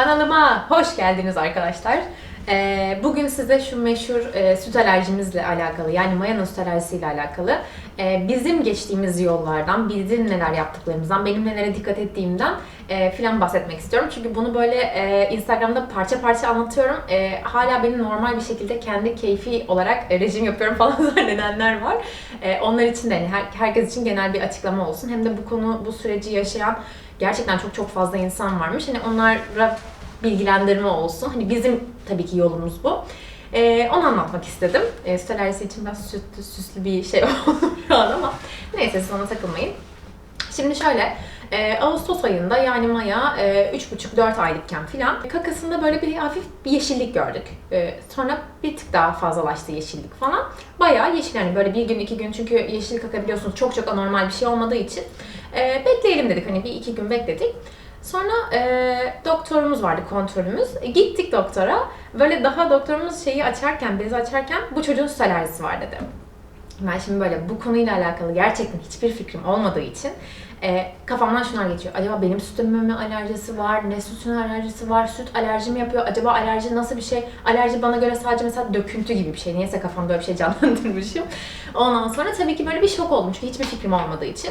Kanalıma hoş geldiniz arkadaşlar. Ee, bugün size şu meşhur e, süt alerjimizle alakalı yani maya süt alerjisiyle alakalı e, bizim geçtiğimiz yollardan, bizim neler yaptıklarımızdan, benim nelere dikkat ettiğimden e, filan bahsetmek istiyorum. Çünkü bunu böyle e, Instagram'da parça parça anlatıyorum. E, hala benim normal bir şekilde kendi keyfi olarak e, rejim yapıyorum falan zannedenler var. E, onlar için de hani her, herkes için genel bir açıklama olsun. Hem de bu konu, bu süreci yaşayan gerçekten çok çok fazla insan varmış. Hani onlara bilgilendirme olsun. Hani bizim tabii ki yolumuz bu. Ee, onu anlatmak istedim. Ee, süt alerjisi için biraz süslü, süslü bir şey oldu şu an ama neyse siz ona takılmayın. Şimdi şöyle, e, Ağustos ayında yani Maya e, 3,5-4 aylıkken filan kakasında böyle bir hafif bir yeşillik gördük. E, sonra bir tık daha fazlalaştı yeşillik falan. Bayağı yeşil yani böyle bir gün iki gün çünkü yeşil kaka biliyorsunuz çok çok anormal bir şey olmadığı için e, bekleyelim dedik hani bir iki gün bekledik. Sonra e, doktorumuz vardı, kontrolümüz. E, gittik doktora. Böyle daha doktorumuz şeyi açarken, bezi açarken bu çocuğun süt alerjisi var dedi. Ben şimdi böyle bu konuyla alakalı gerçekten hiçbir fikrim olmadığı için e, kafamdan şunlar geçiyor. Acaba benim sütüme mi alerjisi var? Ne sütün alerjisi var? Süt alerji mi yapıyor? Acaba alerji nasıl bir şey? Alerji bana göre sadece mesela döküntü gibi bir şey. Niyeyse kafamda böyle bir şey canlandırmışım. Ondan sonra tabii ki böyle bir şok oldum. Çünkü hiçbir fikrim olmadığı için.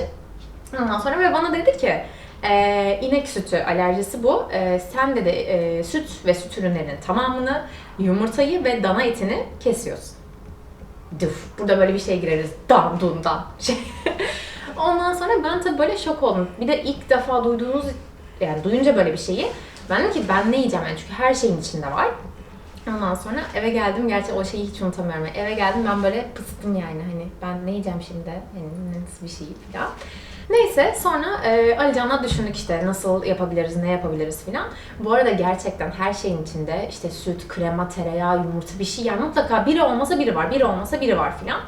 Ondan sonra ve bana dedi ki ee, inek sütü alerjisi bu. Ee, sen de e, süt ve süt ürünlerinin tamamını, yumurtayı ve dana etini kesiyorsun. Duf. Burada böyle bir şey gireriz. Dan dun dan. Şey. Ondan sonra ben tabii böyle şok oldum. Bir de ilk defa duyduğunuz, yani duyunca böyle bir şeyi ben dedim ki ben ne yiyeceğim yani çünkü her şeyin içinde var. Ondan sonra eve geldim. Gerçi o şeyi hiç unutamıyorum. Eve geldim ben böyle pıstım yani hani ben ne yiyeceğim şimdi? Hani nasıl bir şey falan. Neyse sonra e, Alican'la düşündük işte nasıl yapabiliriz, ne yapabiliriz filan. Bu arada gerçekten her şeyin içinde işte süt, krema, tereyağı, yumurta bir şey yani mutlaka biri olmasa biri var, biri olmasa biri var filan.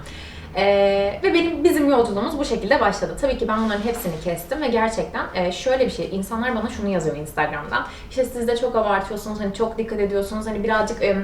Ee, ve benim bizim yolculuğumuz bu şekilde başladı. Tabii ki ben bunların hepsini kestim ve gerçekten e, şöyle bir şey. insanlar bana şunu yazıyor Instagram'dan. İşte siz de çok abartıyorsunuz, hani çok dikkat ediyorsunuz, hani birazcık e,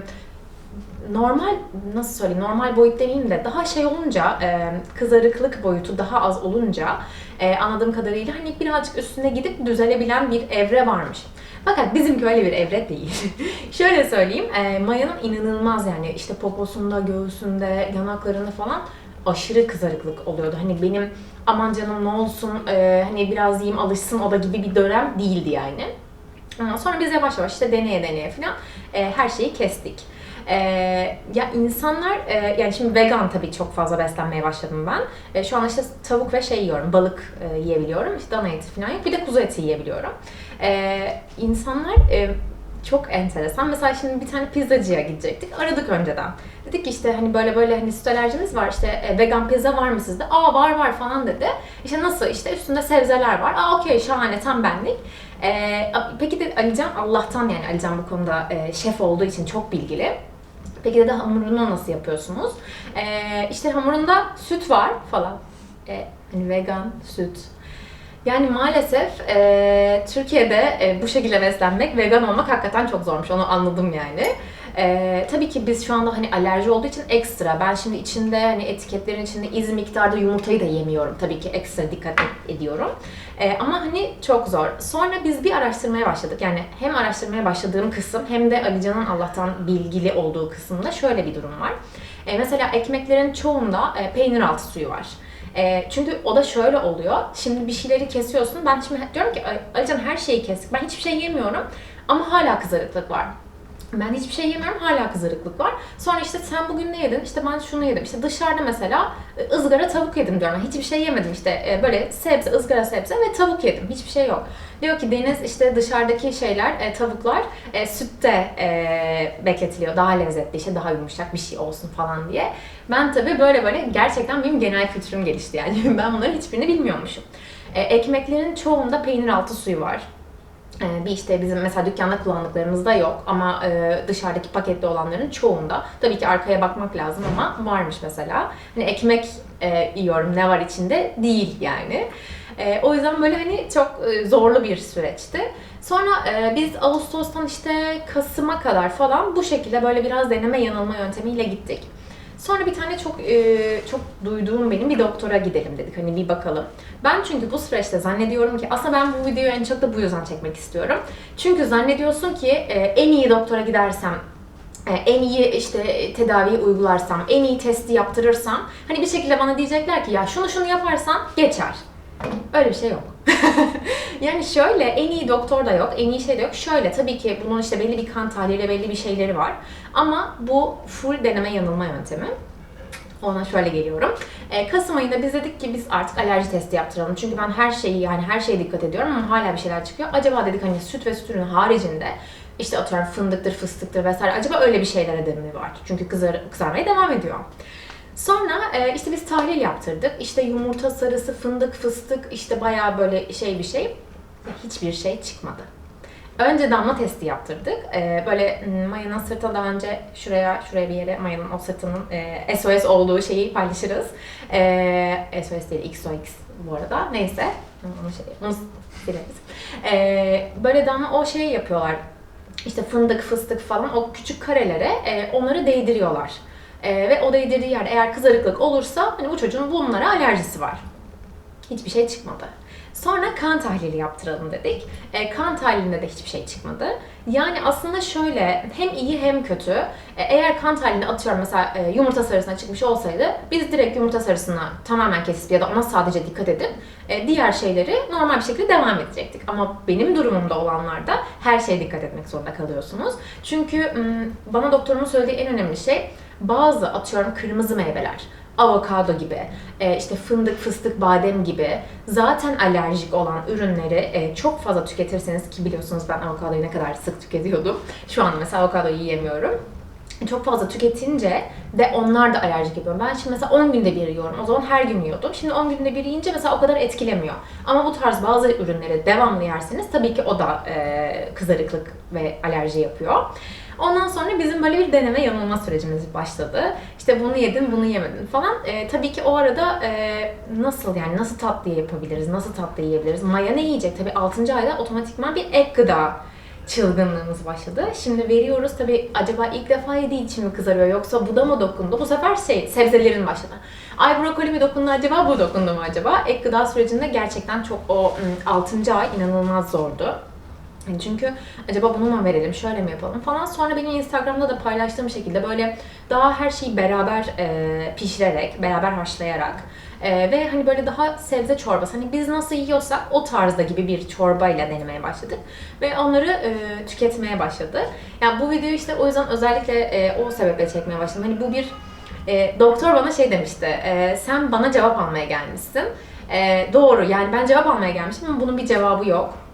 normal nasıl söyleyeyim normal boyut demeyeyim de daha şey olunca e, kızarıklık boyutu daha az olunca e, anladığım kadarıyla hani birazcık üstüne gidip düzelebilen bir evre varmış. Fakat bizimki öyle bir evre değil. Şöyle söyleyeyim, e, Maya'nın inanılmaz yani işte poposunda, göğsünde, yanaklarında falan aşırı kızarıklık oluyordu. Hani benim aman canım ne olsun e, hani biraz yiyeyim alışsın o da gibi bir dönem değildi yani. Sonra biz yavaş yavaş işte deneye deneye falan e, her şeyi kestik. Ee, ya insanlar e, yani şimdi vegan tabii çok fazla beslenmeye başladım ben. E, şu an işte tavuk ve şey yiyorum, balık e, yiyebiliyorum. İşte dana eti falan yok. Bir de kuzu eti yiyebiliyorum. E, insanlar e, çok enteresan. Mesela şimdi bir tane pizzacıya gidecektik. Aradık önceden. Dedik ki işte hani böyle böyle hani süt alerjiniz var işte e, vegan pizza var mı sizde? Aa var var falan dedi. İşte nasıl? İşte üstünde sebzeler var. Aa okey şahane tam benlik. Ee, peki de Alican Allah'tan yani Alican bu konuda e, şef olduğu için çok bilgili. Peki dedi hamurunu nasıl yapıyorsunuz? Ee, işte hamurunda süt var falan. Ee, hani vegan süt. Yani maalesef e, Türkiye'de e, bu şekilde beslenmek, vegan olmak hakikaten çok zormuş. Onu anladım yani. Ee, tabii ki biz şu anda hani alerji olduğu için ekstra. Ben şimdi içinde hani etiketlerin içinde iz miktarda yumurtayı da yemiyorum. Tabii ki ekstra dikkat ediyorum. Ee, ama hani çok zor. Sonra biz bir araştırmaya başladık. Yani hem araştırmaya başladığım kısım hem de Alican'ın Allah'tan bilgili olduğu kısımda şöyle bir durum var. Ee, mesela ekmeklerin çoğunda e, peynir altı suyu var. E, çünkü o da şöyle oluyor. Şimdi bir şeyleri kesiyorsun. Ben şimdi diyorum ki Alican her şeyi kestik. Ben hiçbir şey yemiyorum ama hala kızarıklık var. Ben hiçbir şey yemiyorum hala kızarıklık var. Sonra işte sen bugün ne yedin? İşte ben şunu yedim. İşte dışarıda mesela e, ızgara tavuk yedim diyorum. hiçbir şey yemedim işte e, böyle sebze, ızgara sebze ve tavuk yedim. Hiçbir şey yok. Diyor ki Deniz işte dışarıdaki şeyler, e, tavuklar sütte bekletiliyor. Daha lezzetli işte daha yumuşak bir şey olsun falan diye. Ben tabii böyle böyle gerçekten benim genel kültürüm gelişti yani. ben bunların hiçbirini bilmiyormuşum. ekmeklerin çoğunda peynir altı suyu var. Ee, bir işte bizim mesela dükkanda kullandıklarımızda yok ama e, dışarıdaki paketli olanların çoğunda tabii ki arkaya bakmak lazım ama varmış mesela. Hani ekmek e, yiyorum ne var içinde değil yani. E, o yüzden böyle hani çok zorlu bir süreçti. Sonra biz Ağustos'tan işte Kasım'a kadar falan bu şekilde böyle biraz deneme yanılma yöntemiyle gittik. Sonra bir tane çok e, çok duyduğum benim bir doktora gidelim dedik. Hani bir bakalım. Ben çünkü bu süreçte zannediyorum ki aslında ben bu videoyu en çok da bu yüzden çekmek istiyorum. Çünkü zannediyorsun ki e, en iyi doktora gidersem e, en iyi işte tedaviyi uygularsam, en iyi testi yaptırırsam hani bir şekilde bana diyecekler ki ya şunu şunu yaparsan geçer. Öyle bir şey yok. yani şöyle en iyi doktor da yok, en iyi şey de yok. Şöyle tabii ki bunun işte belli bir kan tahlili, belli bir şeyleri var. Ama bu full deneme yanılma yöntemi. Ona şöyle geliyorum. E, Kasım ayında biz dedik ki biz artık alerji testi yaptıralım. Çünkü ben her şeyi yani her şeye dikkat ediyorum ama hala bir şeyler çıkıyor. Acaba dedik hani süt ve süt ürünü haricinde işte atıyorum fındıktır, fıstıktır vesaire. Acaba öyle bir şeylere de mi var? Çünkü kızar, kızarmaya devam ediyor. Sonra e, işte biz tahlil yaptırdık. İşte yumurta sarısı, fındık, fıstık işte bayağı böyle şey bir şey. Hiçbir şey çıkmadı. Önce damla testi yaptırdık. Ee, böyle m, Maya'nın sırtı daha önce şuraya şuraya bir yere Maya'nın o sırtının e, SOS olduğu şeyi paylaşırız. Ee, SOS değil XOX bu arada. Neyse. Onu, şey, onu sileriz. Ee, böyle damla o şeyi yapıyorlar. İşte fındık, fıstık falan o küçük karelere e, onları değdiriyorlar. E, ve o değdirdiği yerde eğer kızarıklık olursa hani bu çocuğun bunlara alerjisi var. Hiçbir şey çıkmadı. Sonra kan tahlili yaptıralım dedik. E, kan tahlilinde de hiçbir şey çıkmadı. Yani aslında şöyle hem iyi hem kötü. E, eğer kan tahlilinde atıyorum mesela e, yumurta sarısına çıkmış olsaydı biz direkt yumurta sarısına tamamen kesip ya da ona sadece dikkat edip e, diğer şeyleri normal bir şekilde devam edecektik. Ama benim durumumda olanlarda her şeye dikkat etmek zorunda kalıyorsunuz. Çünkü bana doktorumun söylediği en önemli şey bazı atıyorum kırmızı meyveler avokado gibi, e, işte fındık, fıstık, badem gibi zaten alerjik olan ürünleri e, çok fazla tüketirseniz ki biliyorsunuz ben avokadoyu ne kadar sık tüketiyordum. Şu an mesela avokadoyu yiyemiyorum. Çok fazla tüketince de onlar da alerjik yapıyor. Ben şimdi mesela 10 günde bir yiyorum. O zaman her gün yiyordum. Şimdi 10 günde bir yiyince mesela o kadar etkilemiyor. Ama bu tarz bazı ürünleri devamlı yerseniz tabii ki o da e, kızarıklık ve alerji yapıyor. Ondan sonra bizim böyle bir deneme yanılma sürecimiz başladı. İşte bunu yedin, bunu yemedin falan. E, tabii ki o arada e, nasıl yani nasıl tatlı yapabiliriz, nasıl tatlı yiyebiliriz? Maya ne yiyecek? Tabii 6. ayda otomatikman bir ek gıda çılgınlığımız başladı. Şimdi veriyoruz tabii acaba ilk defa yediği için mi kızarıyor yoksa bu da mı dokundu? Bu sefer şey sebzelerin başladı. Ay brokoli mi dokundu acaba bu dokundu mu acaba? Ek gıda sürecinde gerçekten çok o 6. ay inanılmaz zordu. Yani çünkü acaba bunu mu verelim, şöyle mi yapalım falan. Sonra benim Instagram'da da paylaştığım şekilde böyle daha her şeyi beraber e, pişirerek, beraber haşlayarak e, ve hani böyle daha sebze çorbası. Hani biz nasıl yiyorsak o tarzda gibi bir çorbayla denemeye başladık. Ve onları e, tüketmeye başladı. Yani bu videoyu işte o yüzden özellikle e, o sebeple çekmeye başladım. Hani bu bir e, doktor bana şey demişti. E, sen bana cevap almaya gelmişsin. E, doğru yani ben cevap almaya gelmişim ama bunun bir cevabı yok.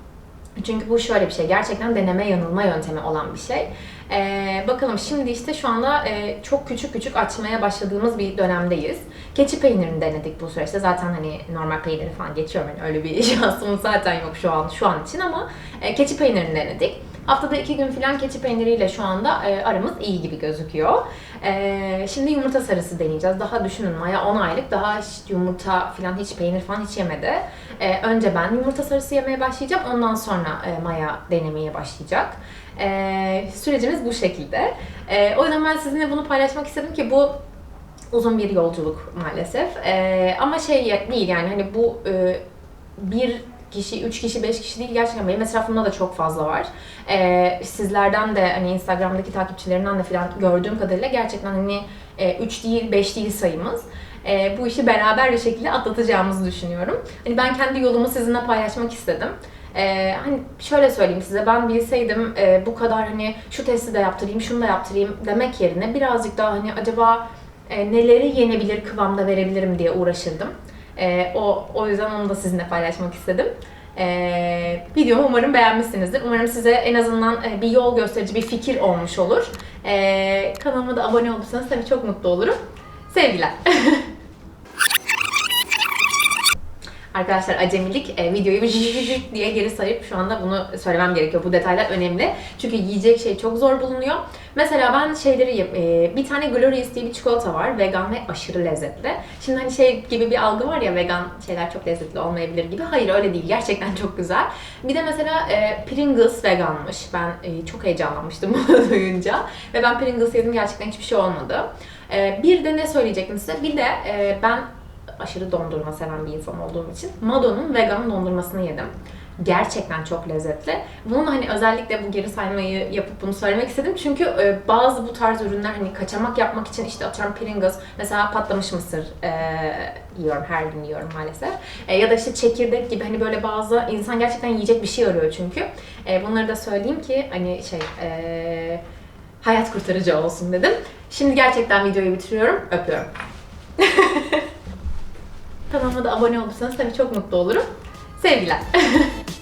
Çünkü bu şöyle bir şey, gerçekten deneme yanılma yöntemi olan bir şey. Ee, bakalım şimdi işte şu anda e, çok küçük küçük açmaya başladığımız bir dönemdeyiz. Keçi peynirini denedik bu süreçte. Zaten hani normal peyniri falan geçiyorum. Yani öyle bir şansımız zaten yok şu an şu an için ama e, keçi peynirini denedik. Haftada iki gün falan keçi peyniriyle şu anda e, aramız iyi gibi gözüküyor. E, şimdi yumurta sarısı deneyeceğiz. Daha düşünün Maya 10 aylık daha hiç yumurta falan hiç peynir falan hiç yemedi. E, önce ben yumurta sarısı yemeye başlayacağım. Ondan sonra e, Maya denemeye başlayacak. E, sürecimiz bu şekilde. E, o yüzden ben sizinle bunu paylaşmak istedim ki bu uzun bir yolculuk maalesef. E, ama şey değil yani hani bu e, bir kişi, üç kişi, beş kişi değil gerçekten benim etrafımda da çok fazla var. Ee, sizlerden de hani Instagram'daki takipçilerinden de falan gördüğüm kadarıyla gerçekten hani e, üç değil, beş değil sayımız. E, bu işi beraber bir şekilde atlatacağımızı düşünüyorum. Hani ben kendi yolumu sizinle paylaşmak istedim. Ee, hani şöyle söyleyeyim size ben bilseydim e, bu kadar hani şu testi de yaptırayım şunu da yaptırayım demek yerine birazcık daha hani acaba e, neleri yenebilir kıvamda verebilirim diye uğraşırdım. E, o, o yüzden onu da sizinle paylaşmak istedim. E, videomu umarım beğenmişsinizdir. Umarım size en azından e, bir yol gösterici bir fikir olmuş olur. E, kanalıma da abone olursanız tabii çok mutlu olurum. Sevgiler. Arkadaşlar acemilik e, videoyu diye geri sayıp şu anda bunu söylemem gerekiyor. Bu detaylar önemli. Çünkü yiyecek şey çok zor bulunuyor. Mesela ben şeyleri e, bir tane Glorious diye bir çikolata var. Vegan ve aşırı lezzetli. Şimdi hani şey gibi bir algı var ya vegan şeyler çok lezzetli olmayabilir gibi. Hayır öyle değil. Gerçekten çok güzel. Bir de mesela e, Pringles veganmış. Ben e, çok heyecanlanmıştım bunu duyunca. Ve ben Pringles yedim gerçekten hiçbir şey olmadı. Ee, bir de ne söyleyecektim size? Bir de e, ben aşırı dondurma seven bir insan olduğum için Mado'nun vegan dondurmasını yedim. Gerçekten çok lezzetli. Bunun hani özellikle bu geri saymayı yapıp bunu söylemek istedim. Çünkü e, bazı bu tarz ürünler hani kaçamak yapmak için işte atıyorum Pringles, mesela patlamış mısır e, yiyorum, her gün yiyorum maalesef. E, ya da işte çekirdek gibi hani böyle bazı insan gerçekten yiyecek bir şey arıyor çünkü. E, bunları da söyleyeyim ki hani şey e, hayat kurtarıcı olsun dedim. Şimdi gerçekten videoyu bitiriyorum. Öpüyorum. Kanalıma da abone olursanız tabii çok mutlu olurum. Sevgiler.